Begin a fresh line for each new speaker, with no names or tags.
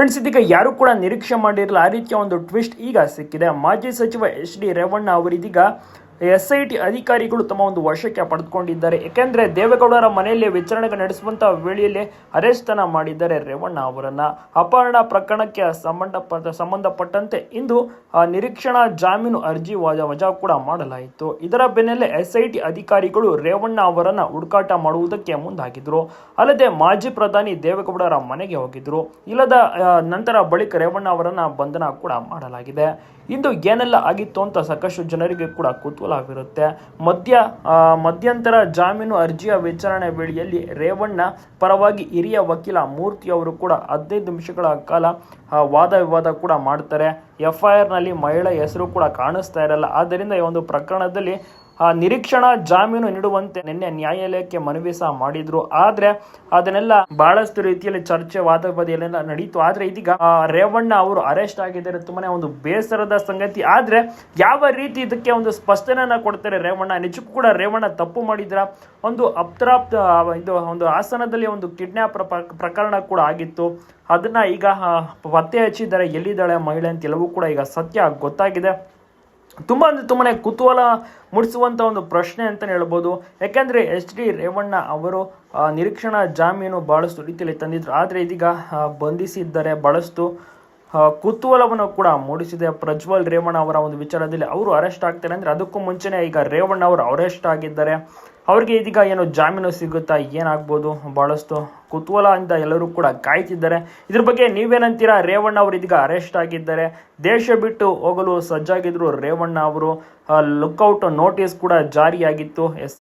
Friends ಇದೀಗ ಯಾರು ಕೂಡ ನಿರೀಕ್ಷೆ ಮಾಡಿರಲಿಲ್ಲ ಆ ರೀತಿಯ ಒಂದು ಟ್ವಿಸ್ಟ್ ಈಗ ಸಿಕ್ಕಿದೆ. ಮಾಜಿ ಸಚಿವ ಎಚ್ ಡಿ ರೇವಣ್ಣ ಅವರಿದೀಗ ಎಸ್ ಐ ಟಿ ಅಧಿಕಾರಿಗಳು ತಮ್ಮ ಒಂದು ವಶಕ್ಕೆ ಪಡೆದುಕೊಂಡಿದ್ದಾರೆ. ಏಕೆಂದರೆ ದೇವೇಗೌಡರ ಮನೆಯಲ್ಲಿ ವಿಚಾರಣೆ ನಡೆಸುವಂತಹ ವೇಳೆಯಲ್ಲಿ ಅರೆಸ್ಟ್ ಅನ್ನ ಮಾಡಿದ್ದಾರೆ ರೇವಣ್ಣ ಅವರನ್ನು. ಅಪಹರಣ ಪ್ರಕರಣಕ್ಕೆ ಸಂಬಂಧಪಟ್ಟ, ಸಂಬಂಧಪಟ್ಟಂತೆ ಇಂದು ನಿರೀಕ್ಷಣಾ ಜಾಮೀನು ಅರ್ಜಿ ವಜಾ ಕೂಡ ಮಾಡಲಾಯಿತು. ಇದರ ಬೆನ್ನಲ್ಲೇ ಎಸ್ ಐ ಟಿ ಅಧಿಕಾರಿಗಳು ರೇವಣ್ಣ ಅವರನ್ನು ಹುಡುಕಾಟ ಮಾಡುವುದಕ್ಕೆ ಮುಂದಾಗಿದ್ರು. ಅಲ್ಲದೆ ಮಾಜಿ ಪ್ರಧಾನಿ ದೇವೇಗೌಡರ ಮನೆಗೆ ಹೋಗಿದ್ರು. ಇಲ್ಲದ ನಂತರ ಬಳಿಕ ರೇವಣ್ಣ ಅವರನ್ನ ಬಂಧನ ಕೂಡ ಮಾಡಲಾಗಿದೆ. ಇಂದು ಏನೆಲ್ಲ ಆಗಿತ್ತು ಅಂತ ಸಾಕಷ್ಟು ಜನರಿಗೆ ಕೂಡ ಕುತೂಹಲವಿರುತ್ತೆ ಮಧ್ಯ ಮಧ್ಯಂತರ ಜಾಮೀನು ಅರ್ಜಿಯ ವಿಚಾರಣೆ ವೇಳೆಯಲ್ಲಿ ರೇವಣ್ಣ ಪರವಾಗಿ ಹಿರಿಯ ವಕೀಲ ಮೂರ್ತಿ ಅವರು ಕೂಡ ಹದಿನೈದು ನಿಮಿಷಗಳ ಕಾಲ ವಾದ ವಿವಾದ ಕೂಡ ಮಾಡ್ತಾರೆ. ಎಫ್ ಐ ಆರ್ನಲ್ಲಿ ಮಹಿಳೆ ಹೆಸರು ಕೂಡ ಕಾಣಿಸ್ತಾ ಇರಲ್ಲ. ಆದ್ದರಿಂದ ಈ ಒಂದು ಪ್ರಕರಣದಲ್ಲಿ ನಿರೀಕ್ಷಣಾ ಜಾಮೀನು ನೀಡುವಂತೆ ನಿನ್ನೆ ನ್ಯಾಯಾಲಯಕ್ಕೆ ಮನವಿ ಸಹ ಮಾಡಿದ್ರು. ಆದ್ರೆ ಅದನ್ನೆಲ್ಲ ಬಹಳಷ್ಟು ರೀತಿಯಲ್ಲಿ ಚರ್ಚೆ ವಾದಪದಿಯಲ್ಲೆಲ್ಲ ನಡೀತು. ಆದ್ರೆ ಇದೀಗ ರೇವಣ್ಣ ಅವರು ಅರೆಸ್ಟ್ ಆಗಿದ್ದಾರೆ ತುಂಬಾನೇ ಒಂದು ಬೇಸರದ ಸಂಗತಿ. ಆದ್ರೆ ಯಾವ ರೀತಿ ಇದಕ್ಕೆ ಒಂದು ಸ್ಪಷ್ಟನೆಯನ್ನ ಕೊಡ್ತಾರೆ ರೇವಣ್ಣ? ನಿಜಕ್ಕೂ ಕೂಡ ರೇವಣ್ಣ ತಪ್ಪು ಮಾಡಿದ್ರ? ಒಂದು ಅಪ್ತರಾಪ್ತ ಇದು ಒಂದು ಹಾಸನದಲ್ಲಿ ಒಂದು ಕಿಡ್ನಾಪ್ ಪ್ರಕರಣ ಕೂಡ ಆಗಿತ್ತು. ಅದನ್ನ ಈಗ ಆ, ಪತ್ತೆ ಹಚ್ಚಿದ್ದಾರೆ. ಎಲ್ಲಿದ್ದಾಳೆ ಮಹಿಳೆ ಅಂತ ಎಲ್ಲವೂ ಕೂಡ ಈಗ ಸತ್ಯ ಗೊತ್ತಾಗಿದೆ. ತುಂಬ ಅಂದರೆ ತುಂಬಾ ಕುತೂಹಲ ಮೂಡಿಸುವಂಥ ಒಂದು ಪ್ರಶ್ನೆ ಅಂತಲೇ ಹೇಳ್ಬೋದು. ಯಾಕೆಂದರೆ ಎಚ್ ಡಿ ರೇವಣ್ಣ ಅವರು ನಿರೀಕ್ಷಣಾ ಜಾಮೀನು ಭಾಳಷ್ಟು ರೀತಿಯಲ್ಲಿ ತಂದಿದ್ರು. ಆದರೆ ಇದೀಗ ಬಂಧಿಸಿದ್ದಾರೆ ಭಾಳಷ್ಟು ಕುತೂಹಲವನ್ನು ಕೂಡ ಮೂಡಿಸಿದೆ. ಪ್ರಜ್ವಲ್ ರೇವಣ್ಣ ಅವರ ಒಂದು ವಿಚಾರದಲ್ಲಿ ಅವರು ಅರೆಸ್ಟ್ ಆಗ್ತಾರೆ ಅಂದರೆ ಅದಕ್ಕೂ ಮುಂಚೆನೇ ಈಗ ರೇವಣ್ಣ ಅವರು ಅರೆಸ್ಟ್ ಆಗಿದ್ದಾರೆ. ಅವ್ರಿಗೆ ಇದೀಗ ಏನು ಜಾಮೀನು ಸಿಗುತ್ತಾ, ಏನಾಗ್ಬೋದು? ಭಾಳಷ್ಟು ಕುತೂಹಲದಿಂದ ಎಲ್ಲರೂ ಕೂಡ ಕಾಯ್ತಿದ್ದಾರೆ. ಇದ್ರ ಬಗ್ಗೆ ನೀವೇನಂತೀರಾ? ರೇವಣ್ಣ ಅವರು ಇದೀಗ ಅರೆಸ್ಟ್ ಆಗಿದ್ದಾರೆ. ದೇಶ ಬಿಟ್ಟು ಹೋಗಲು ಸಜ್ಜಾಗಿದ್ರು ರೇವಣ್ಣ ಅವರು. ಲುಕ್ಔಟ್ ನೋಟಿಸ್ ಕೂಡ ಜಾರಿಯಾಗಿತ್ತು. ಎಸ್